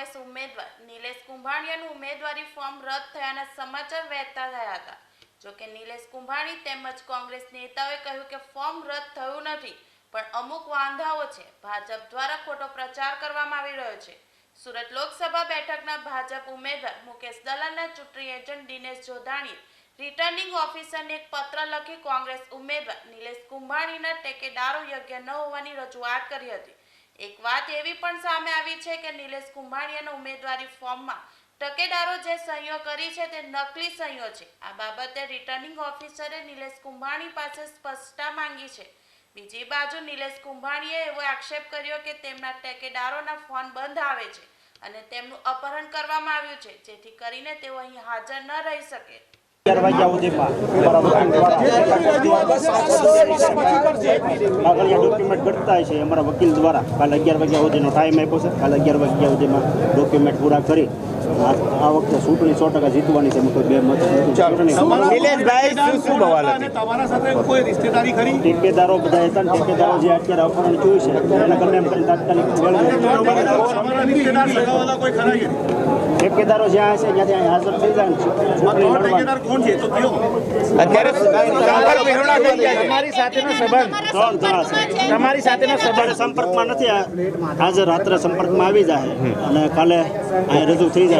ઉમેદવાર નિલેશ કુંભાણીયાનું ઉમેદવારી ફોર્મ રદ થયાના સમાચાર વહેતા થયા હતા. જોકે નિલેશ કુંભાણી તેમજ કોંગ્રેસ નેતાઓએ કહ્યું કે ફોર્મ રદ થયું નથી, પણ અમુક વાંધાઓ છે. ભાજપ દ્વારા ખોટો પ્રચાર કરવામાં આવી રહ્યો છે. સુરત લોકસભા બેઠકના ભાજપ ઉમેદવાર મુકેશ દલાલના ચૂંટણી એજન્ટ દિનેશ જોધાણીએ રિટર્નિંગ ઓફિસરને એક પત્ર લખી કોંગ્રેસ ઉમેદવાર નિલેશ કુંભાણીના ટેકેદારો યોગ્ય ન હોવાની રજૂઆત કરી હતી. એક વાત એવી પણ સામે આવી છે કે નિલેશ કુંભાણીયાના ઉમેદવારી ફોર્મમાં ટકેદારો જે સહીઓ કરી છે તે નકલી સહીઓ છે. આ બાબતે રિટર્નિંગ ઓફિસરે નિલેશ કુંભાણી પાસે સ્પષ્ટતા માંગી છે. બીજી બાજુ નિલેશ કુંભાણીએ એવો આક્ષેપ કર્યો કે તેમના ટેકેદારોના ફોન બંધ આવે છે અને તેમનું અપહરણ કરવામાં આવ્યું છે. જેથી કરીને તેઓ અહીં હાજર ન રહી શકે. વાગ્યા સુધીમાં દ્વારા ડોક્યુમેન્ટ કરતા છે. અમારા વકીલ દ્વારા કાલે અગિયાર વાગ્યા સુધીનો ટાઈમ આપ્યો છે. કાલે અગિયાર વાગ્યા સુધીમાં ડોક્યુમેન્ટ પૂરા કરી આ આ વખતે ચૂંટણી સો ટકા જીતવાની છે કોઈ બે મત તમારા સાથે કોઈ રિશ્તેદારી ખરી ઠેકેદારો બધા હતા ઠેકેદારો જે અત્યારે અપહરણ થયું છે એને એમ તાત્કાલિક મેળવી તમારા રિશ્તેદાર સગાવાલા કોઈ ખરા કે? ઠેકેદારો જ્યાં છે ત્યાંથી હાજર થઈ જાય તમારી સાથેનો સંબંધ. તમારી સાથેનો સંપર્કમાં નથી આ- આજે રાત્રે સંપર્કમાં આવી જાય. અને કાલે અહીં રજૂ થઈ જાય.